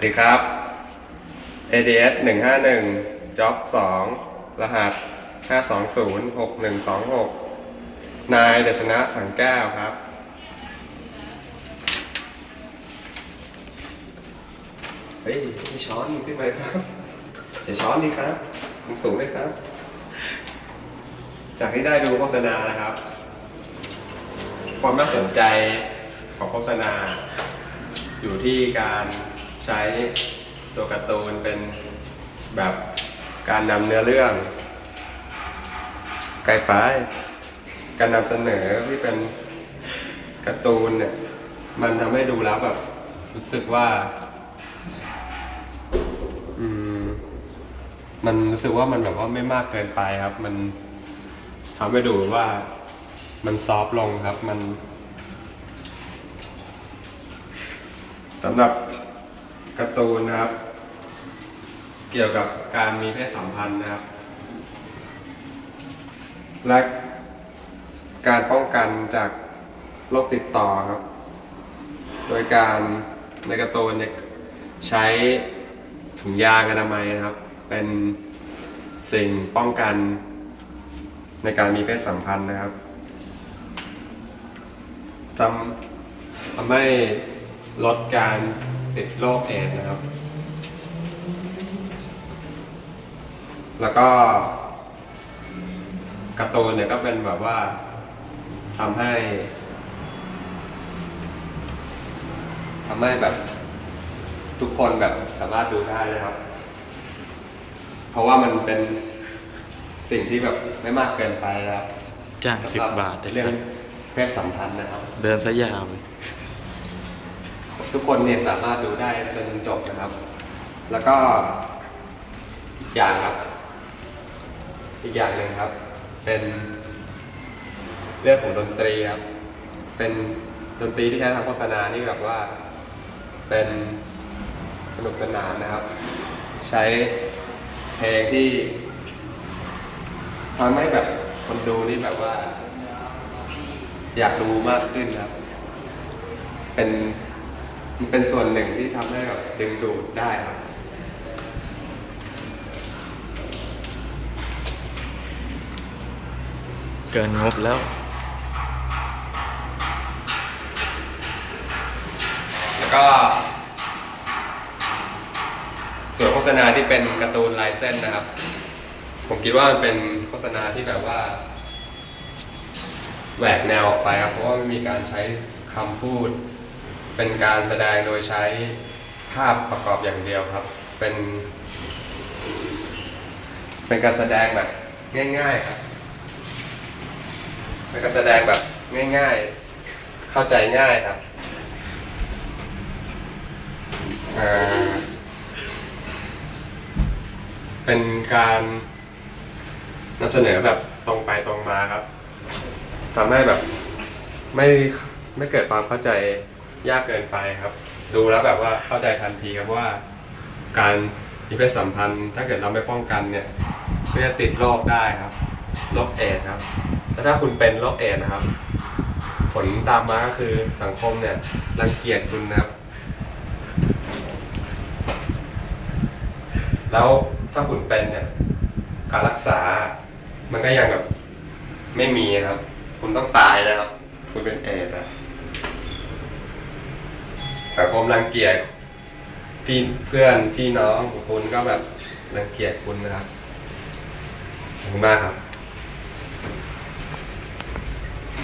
วัสดีครับ ADS 151 Job 2 รหัส 520 6126 นายเดชนะสังแก้วครับ เฮ้ยมีช้อนขึ้นมาครับเดี๋ยวช้อนดีครับมุมสูงเลยครับ จากที่ได้ดูโฆษณานะครับ ความน่าสนใจของโฆษณาอยู่ที่การ ใช้ตัวการ์ตูนเป็นแบบการนำเนื้อเรื่อง ไกลไปการนำเสนอที่เป็นการ์ตูนเนี่ยมันทำให้ดูแล้วแบบรู้สึกว่า อืม มันรู้สึกว่ามันแบบว่าไม่มากเกินไปครับ มันทำให้ดูว่ามันซอฟต์ลงครับ มันสำหรับ การ์ตูนนะครับ เกี่ยวกับการมีเพศสัมพันธ์นะครับ และการป้องกันจากโรคติดต่อครับ โดยการในการ์ตูนเนี่ยใช้ถุงยางอนามัยนะครับ เป็นสิ่งป้องกันในการมีเพศสัมพันธ์นะครับทำทำให้ลดการ ติดโรคเอดส์นะครับ แล้วก็การ์ตูนเนี่ยก็เป็นแบบว่าทำให้ทำให้แบบทุกคนแบบสามารถดูได้นะครับ เพราะว่ามันเป็นสิ่งที่แบบไม่มากเกินไปนะครับจ้างสิบสำหบาทได้เรื่อสังกเพศสัมพันธ์นะครับ เดินซะยาวเลย ทุกคนเนี่ยสามารถดูได้จนจบนะครับ แล้วก็อีกอย่างครับ อีกอย่างหนึ่งครับ เป็นเรื่องของดนตรีครับ เป็นดนตรีที่ใช้ทำโฆษณานี่แบบว่าเป็นสนุกสนานนะครับ ใช้เพลงที่ทำให้แบบคนดูนี่แบบว่า อยากดูมากขึ้นครับ เป็น มันเป็นส่วนหนึ่งที่ทำให้แบบดึงดูดได้ครับเกินงบแล้ว แล้วก็ ส่วนโฆษณาที่เป็นการ์ตูนลายเส้นนะครับ ผมคิดว่ามันเป็นโฆษณาที่แบบว่าแหวกแนวออกไปครับ เพราะว่าไม่มีการใช้คำพูด เป็นการแสดงโดยใช้ภาพประกอบอย่างเดียวครับ เป็น เป็นการแสดงแบบง่าย ๆครับ เป็นการแสดงแบบง่าย ๆ เข้าใจง่ายครับอ่าเป็นการนำเสนอแบบตรงไปตรงมาครับทำให้แบบไม่ไม่เกิดความเข้าใจ ยากเกินไปครับ ดูแล้วแบบว่าเข้าใจทันทีครับว่า การมีเพศสัมพันธ์ถ้าเกิดเราไม่ป้องกันเนี่ยก็จะติดโรคได้ครับโรคเอดส์ครับแล้วถ้าคุณเป็นโรคเอดส์นะครับ ผลตามมาก็คือสังคมเนี่ยรังเกียจคุณนะครับ แล้วถ้าคุณเป็นเนี่ยการรักษา มันก็ยังแบบไม่มีครับ คุณต้องตายนะครับ คุณเป็นเอดส์นะ สังคมรังเกียจพี่เพื่อนพี่น้องของคุณก็แบบรังเกียจคุณนะครับขอบคุณมากครับ